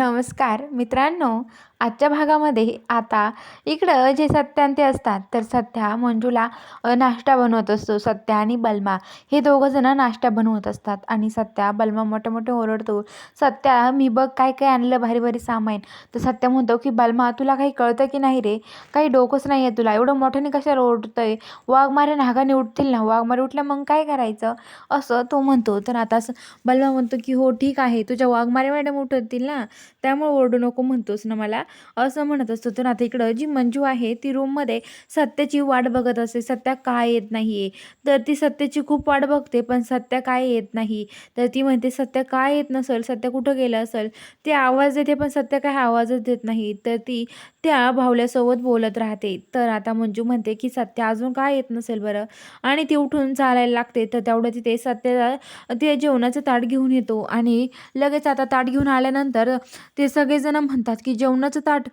नमस्कार मित्रांनो आजच्या भागामध्ये आता इकडं जे सत्यांते असतात तर सत्या मंजूला नाश्ता बनवत असतो. सत्या आणि बलमा हे दोघंजणं नाश्ता बनवत असतात आणि सत्या बलमा मोठे मोठे ओरडतो सत्या मी बघ काय काय आणलं भारी भारी सामान. तर सत्या म्हणतो की बलमा तुला काही कळतं की नाही रे? काही डोकंच नाही आहे तुला. एवढं मोठ्याने कशाला ओरडतंय? वाघमारे नागाने उठतील ना? वाघमारे उठल्या मग काय करायचं? असं तो म्हणतो. तर आता असं बलमा म्हणतो की हो ठीक आहे. तुझ्या वाघमारे मॅडम उठवतील ना? त्यामुळे ओरडू नको म्हणतोस ना मला. असं म्हणत असतो तर आता इकडं जी मंजू आहे ती रूममध्ये सत्याची वाट बघत असते. सत्या काय येत नाही आहे तर ती सत्याची खूप वाट बघते पण सत्या काय येत नाही. तर ती म्हणते सत्या काय येत नसेल? सत्या कुठं गेलं असेल? ती आवाज देते पण सत्या काय आवाजच देत नाही. तर ती त्या भावल्यासोबत बोलत राहते. तर आता मंजू म्हणते की सत्या अजून काय येत नसेल बरं? आणि ती उठून चालायला लागते. तर तेवढं तिथे सत्या ते जेवणाचं ताट घेऊन येतो. आणि लगेच आता ताट घेऊन आल्यानंतर ते सगळेजण म्हणतात की जेवणाचं ताट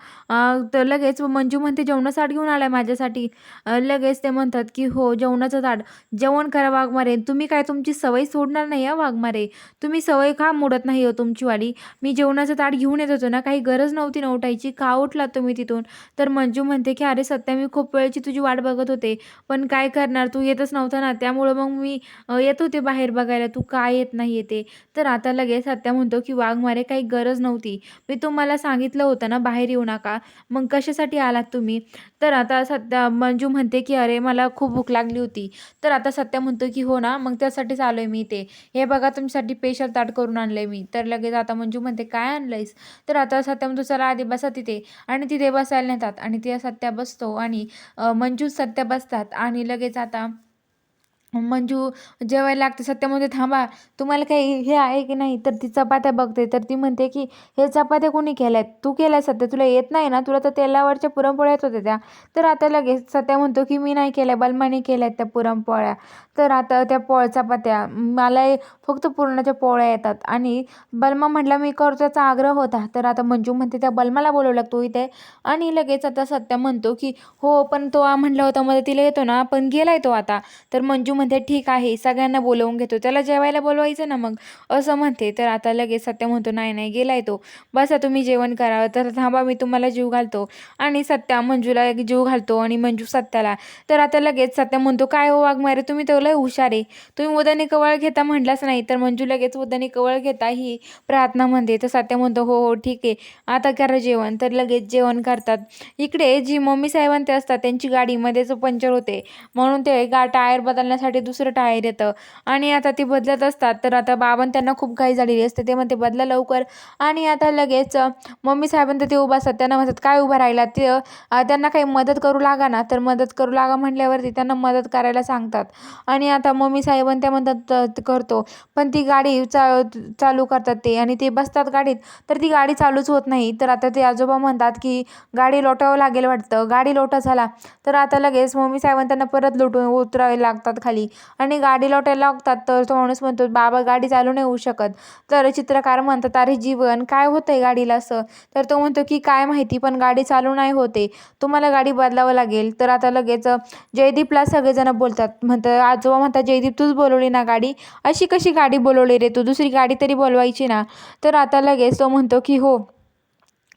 तर लगेच मंजू म्हणते जेवणाचं ताट घेऊन आलाय माझ्यासाठी. लगेच ते म्हणतात की हो जेवणाचं ताट जेवण करा वाघमारे. तुम्ही काय तुमची सवय सोडणार नाही हा वाघमारे? तुम्ही सवय का मोडत नाही हो तुमची वाली मी जेवणाचं ताट घेऊन येत होतो ना काही गरज नव्हती ना उठायची. का उठला तुम्ही तिथून. तर मंजू म्हणते की अरे सत्या मी खूप वेळची तुझी वाट बघत होते पण काय करणार? तू येतच नव्हता ना. त्यामुळं मग मी येत होते बाहेर बघायला. तू काय येत नाही येते? तर आता लगेच सत्या म्हणतो की वाघ मारे काही गरज नव्हती. मी तुम्हाला सांगितलं होतं ना बाहेर येऊ नका. मग कशासाठी आलात तुम्ही? तर आता सत्या मंजू म्हणते की अरे मला खूप भूक लागली होती. तर आता सत्या म्हणतो की हो ना मग त्यासाठीच आलो आहे मी इथे. हे बघा तुमच्यासाठी स्पेशल ताट करून आणलं आहे मी. तर लगेच आता मंजू म्हणते काय आणलंयस? तर आता सत्या म्हणतो चला आधी बसा तिथे. आणि तिथे बसायला नेतात आणि ते सत्या बसतो आणि मंजू सत्या बसतात आणि लगेच आता मंजू जेवायला लागते सत्या म्हणते थांबा. तुम्हाला काही हे आहे की नाही? तर ती चपात्या बघते. तर ती म्हणते की हे चपात्या कोणी आहेत तू केल्या सत्या? तुला येत नाही ना? तुला तर तेलावरच्या पुरणपोळ्या येत होत्या त्या. तर आता लगेच सत्या म्हणतो की मी नाही केल्या. बलमाने आहेत त्या पुरणपोळ्या. तर आता त्या पोळ चपात्या मला फक्त पुरणाच्या पोळ्या येतात. आणि बलमा म्हटला मी करतो त्याचा आग्रह होता. तर आता मंजू म्हणते त्या बलमाला बोलवलं तू इथे? आणि लगेच आता सत्या म्हणतो की हो पण तो म्हटला होता मदतीला येतो ना? पण गेलाय तो आता. तर मंजू म्हणते ठीक आहे सगळ्यांना बोलवून घेतो. त्याला जेवायला बोलवायचं ना मग? असं म्हणते. तर आता लगेच सत्या म्हणतो नाही नाही गेलाय तो. बसा तुम्ही जेवण करा. तर थांबा मी तुम्हाला जीव घालतो. आणि सत्या मंजूला एक जीव घालतो आणि मंजू सत्याला. तर आता लगेच सत्या म्हणतो काय हो वाघमारे? तुम्ही तर लय हुशार आहे. तुम्ही उदाने कवळ घेता म्हटलाच नाही. तर मंजू लगेच उदाने कवळ घेता ही प्रार्थना म्हणते. तर सत्या म्हणतो हो हो ठीक आहे. आता करा जेवण. तर लगेच जेवण करतात. इकडे जी मम्मी साहेबांते असतात त्यांची गाडीमध्येच पंक्चर होते म्हणून ते गा टायर बदलण्यासाठी दुसरं टायर येतं. आणि आता ते बदलत असतात तर आता बाबां त्यांना खूप घाई झालेली असते. ते म्हणते बदला लवकर. आणि आता लगेच मम्मी साहेबांत ते उभा असतात. त्यांना म्हणतात काय उभा राहिला? ते त्यांना काही मदत करू लागा ना तर मदत करू लागा म्हटल्यावरती त्यांना मदत करायला सांगतात. आणि आता मम्मी साहेबां त्या म्हणतात करतो. पण ती गाडी चा चालू करतात ते. आणि ते बसतात गाडीत तर ती गाडी चालूच होत नाही. तर आता ते आजोबा म्हणतात की गाडी लोटावं लागेल वाटतं. गाडी लोटा झाला. तर आता लगेच मम्मी साहेबांना त्यांना परत लुटून उतरावे लागतात खाली. आणि गाडी लोटायला लागतात तर तो माणूस म्हणतो बाबा गाडी चालू नाही होऊ शकत. तर चित्रकार म्हणतात अरे जीवन काय होतं आहे गाडीला असं? तर तो म्हणतो की काय माहिती पण गाडी चालू नाही होते. तुम्हाला गाडी बदलावं लागेल. तर आता लगेच जयदीपला सगळेजण बोलतात. म्हणतात आजोबा म्हणतात जयदीप तूच बोलवली ना गाडी? अशी कशी गाडी बोलवली रे? तू दुसरी गाडी तरी बोलवायची ना. तर आता लगेच तो म्हणतो की हो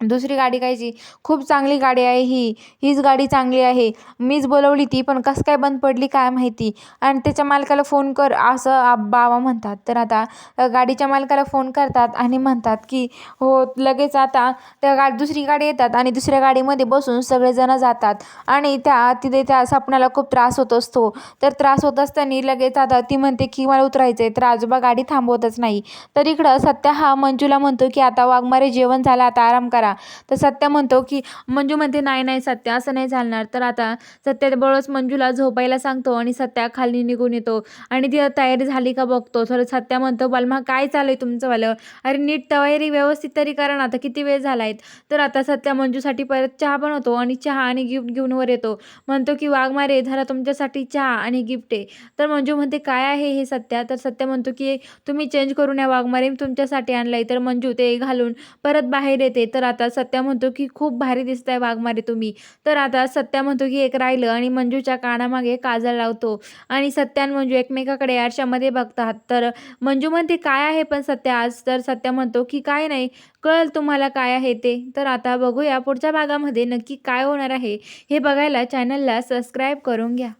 दुसरी गाडी कायची खूप चांगली गाडी आहे ही. हीच गाडी चांगली आहे. मीच बोलवली ती पण कसं काय बंद पडली काय माहिती? आणि त्याच्या मालकाला फोन कर असं बाबा म्हणतात. तर आता गाडीच्या मालकाला फोन करतात आणि म्हणतात की हो लगेच आता त्या गा दुसरी गाडी येतात आणि दुसऱ्या गाडीमध्ये बसून सगळेजणं जातात. आणि त्या तिथे त्या सपनाला खूप त्रास होत असतो. तर त्रास होत असताना लगेच आता ती म्हणते की मला उतरायचं आहे तर आजोबा गाडी थांबवतच नाही. तर इकडं सत्या हा मंजूला म्हणतो की आता वाघमारे जेवण झालं आता आराम करा. तर सत्या म्हणतो की मंजू म्हणते नाही नाही सत्या असं नाही चालणार. तर आता सत्या बरोबरच मंजूला झोपायला सांगतो आणि सत्या खाली निघून येतो. आणि ती तयारी झाली का बघतो. तर सत्या म्हणतो बलमा काय चालू आहे तुमचंवालं अरे नीट तयारी व्यवस्थित तरी करा ना. आता किती वेळ झाला आहे तर आता सत्या मंजूसाठी परत चहा बनवतो आणि चहा आणि गिफ्ट घेऊन वर येतो. म्हणतो की वाघमारे धरा तुमच्यासाठी चहा आणि गिफ्ट आहे. तर मंजू म्हणते काय आहे हे सत्या? तर सत्या म्हणतो की तुम्ही चेंज करून या वाघमारे मी तुमच्यासाठी आणलं आहे तर मंजू ते घालून परत बाहेर येते. तर आता आता सत्या म्हणतो की खूप भारी दिसताय वाघमारे तुम्ही. तर आता सत्या म्हणतो की एक राहिलं आणि मंजूच्या कानामागे काजळ लावतो. आणि सत्या आणि मंजू एकमेकाकडे आरशामध्ये बघतात. तर मंजू म्हणते काय आहे पण सत्या आज? तर सत्या म्हणतो की काय नाही. कळेल तुम्हाला काय आहे ते. तर आता बघूया पुढच्या भागामध्ये नक्की काय होणार आहे. हे बघायला चॅनलला सबस्क्राईब करून घ्या.